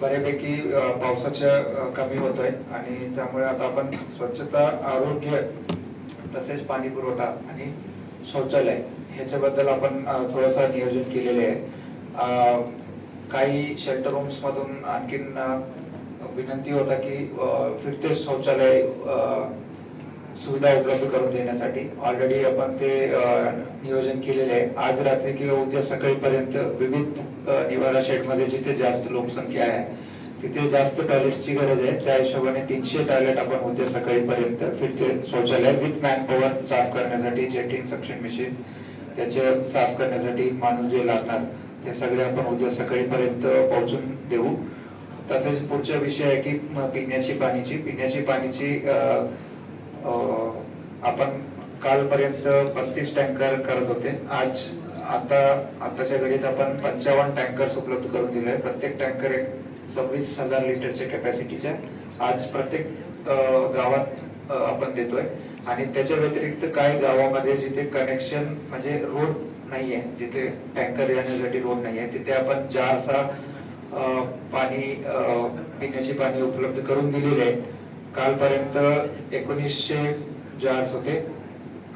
बऱ्यापैकी पावसाचं पावसाच्या कमी होत आहे आणि त्यामुळे आता आपण स्वच्छता आरोग्य तसेच पाणी पुरवठा आणि शौचालय ह्याच्याबद्दल आपण थोडंसं नियोजन केलेले आहे. काही शेल्टर होम्स मधून आणखीन विनंती होता की फिरते शौचालय सुविधा उपलब्ध करून देण्यासाठी ऑलरेडी आपण ते नियोजन केलेले आहे. आज रात्री किंवा उद्या सकाळीपर्यंत विविध निवारा शेडमध्ये जिथे जास्त लोकसंख्या आहे तिथे जास्त टॉयलेटची गरज आहे. त्या हिशोबाने तीनशे टॉयलेट आपण उद्या सकाळीपर्यंत फिरते. शौचालय विथ मॅन पॉवर साफ करण्यासाठी जेटिंग सक्शन मशीन त्याचे साफ करण्यासाठी माणूस जे लागणार ते सगळे आपण उद्या सकाळीपर्यंत पोहोचून देऊ. तसेच पुढचा विषय आहे की पिण्याची पाणीची. पिण्याची पाण्याची आपण कालपर्यंत पस्तीस टँकर करत होते. आज आता आताच्या घडीत आपण पंचावन्न टँकर्स उपलब्ध करून दिले प्रत्येक टँकर एक सव्वीस हजार लिटरच्या कॅपॅसिटीच्या. आज प्रत्येक गावात आपण देतोय. आणि त्याच्या व्यतिरिक्त काही गावामध्ये जिथे कनेक्शन म्हणजे रोड नाहीये जिथे टँकर येण्यासाठी रोड नाहीये तिथे आपण जारचा पाणी पिण्याची पिण्याचे पाणी उपलब्ध करून दिलेले आहे. कालपर्यंत एकोणीसशे जार्स होते.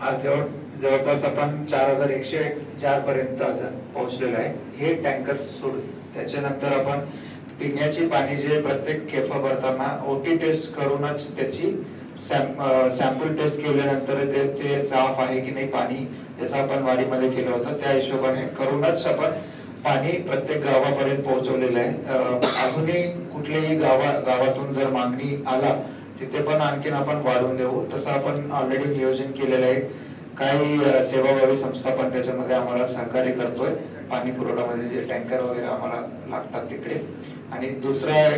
आज जवळ जवळपास आपण चार हजार एकशे चार पर्यंत आज पोहोचलेलो आहे. हे टँकर सोड त्याच्यानंतर आपण पिण्याची पाणी जे प्रत्येक केफा भरताना ओटी टेस्ट करूनच त्याची सॅम्पल टेस्ट केल्यानंतर ते साफ आहे की नाही पाणी जसं आपण वाडीमध्ये केलं होतं त्या हिशोबाने करूनच आपण पाणी प्रत्येक गावापर्यंत पोहोचवलेलं आहे. अजूनही कुठल्याही गावा गावातून जर मागणी आला तिथे पण आणखीन आपण वाढवून देऊ. तसं आपण ऑलरेडी नियोजन केलेलं आहे. काही सेवाभावी संस्था पण त्याच्यामध्ये आम्हाला सहकार्य करतोय. पाणी पुरवठामध्ये जे टँकर वगैरे आम्हाला लागतात तिकडे. आणि दुसरा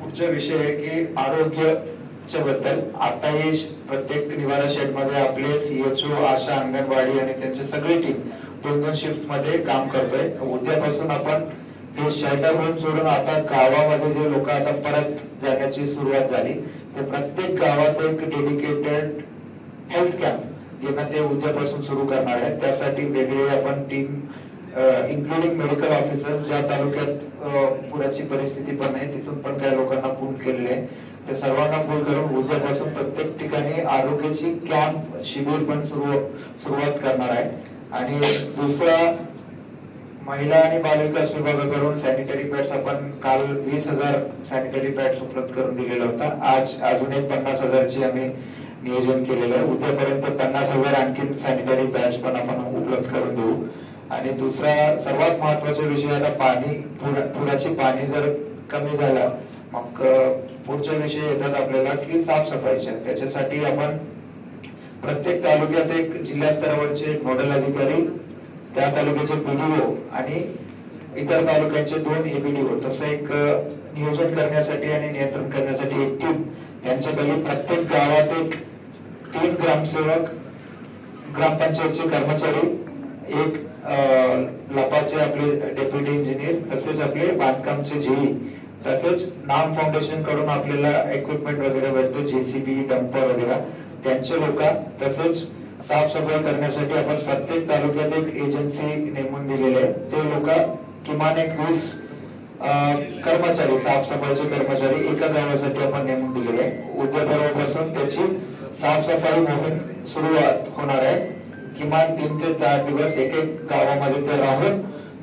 पुढचा विषय आहे की आरोग्याच्या बद्दल. आता हे प्रत्येक निवारा शेडमध्ये आपले सीएचओ आशा अंगणवाडी आणि त्यांची सगळी टीम दोन दोन शिफ्टमध्ये काम करतोय. उद्यापासून आपण हे शेल्टर होऊन सोडून आता गावामध्ये जे लोक आता परत जाण्याची सुरुवात झाली तर प्रत्येक गावात एक डेडिकेटेड हेल्थ कॅम्प ज्यांना ते उद्यापासून सुरू करणार आहे त्यासाठी वेगळे आपण टीम इन्क्लुडिंग मेडिकल ऑफिसर्स ज्या तालुक्यात पुराची परिस्थिती पण आहे तिथून पण काही लोकांना पूल केलेले आहे ते सर्वांना पूल करून उद्यापासून प्रत्येक ठिकाणी आरोग्याची कॅम्प शिबिर पण सुरू सुरुवात करणार आहे. आणि दुसरा महिला आणि बालविकास विभागाकडून सॅनिटरी पॅड्स आपण काल वीस हजार सॅनिटरी पॅड्स उपलब्ध करून दिलेला होता. आज अजून एक पन्नास हजारची आम्ही नियोजन केलेलं आहे. उद्यापर्यंत पन्नास हजार आणखी सॅनिटरी पॅड्स पण आपण उपलब्ध करून देऊ. आणि दुसरा सर्वात महत्त्वाचा विषय आता पाणी पुरा- पुराची पाणी जर कमी झाला मग पुढच्या पुढचे विषय येतात आपल्याला की साफसफाईच्या त्याच्यासाठी आपण प्रत्येक तालुक्यात एक जिल्हा स्तरावरचे एक नोडल अधिकारी त्या तालुक्याचे पीडीओ आणि इतर तालुक्यांचे दोन एबीडीओ तसं एक नियोजन करण्यासाठी आणि नियंत्रण करण्यासाठी एक टीम त्यांच्याकडे प्रत्येक गावात एक तीन ग्रामसेवक ग्रामपंचायतचे कर्मचारी एक लपाचे आपले डेप्युटी इंजिनियर तसेच आपले बांधकामचे जेई तसेच नाम फाउंडेशनकडून आपल्याला इक्विपमेंट वगैरे भेटतो जेसीबी डंपर वगैरे. त्यांचे लोक तसेच साफसफाई करण्यासाठी आपण प्रत्येक तालुक्यात एक एजन्सी नेमून दिलेली आहे. ते लोक किमान एक वीस कर्मचारी साफसफाईचे कर्मचारी एका गावासाठी आपण नेमून दिलेले आहे. उद्या परवापासून त्याची साफसफाई मोहीम सुरुवात होणार आहे. किमान तीन ते चार दिवस एक एक गावामध्ये ते राहून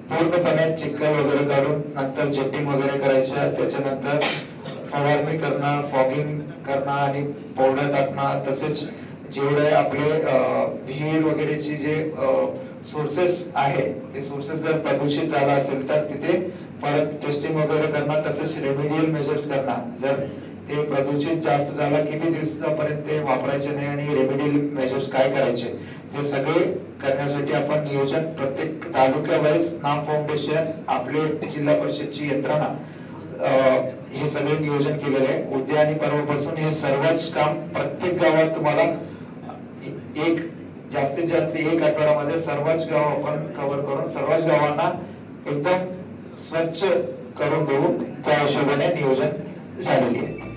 पूर्णपणे चिखल वगैरे काढून नंतर जेटिंग वगैरे करायच्या त्याच्यानंतर फवारणी करणं फॉगिंग करणं आणि पावडर टाकणं तसेच जेवढे आपले विहीर वगैरेची जे सोर्सेस आहे ते सोर्सेस जर प्रदूषित झाला असेल तर तिथे परत टेस्टिंग वगैरे करणं तसेच रेमेडियल मेजर्स करणं जर ते प्रदूषित जास्त झाला किती दिवसापर्यंत ते वापरायचे नाही आणि रेमेडियल मेजर्स काय करायचे? ते सगळे करण्यासाठी आपण नियोजन प्रत्येक तालुक्यावाईज नाम फाउंडेशन आपले जिल्हा परिषदची यंत्रणा अं, हे सगळे नियोजन केलेले आहे. उद्या आणि परवापासून हे सर्वच काम प्रत्येक गावात तुम्हाला एक जास्तीत जास्त एक आठवड्यामध्ये सर्वच गाव आपण कव्हर करून सर्वच गावांना एकदम स्वच्छ करून देऊ त्या हिशोबाने नियोजन झालेली आहे.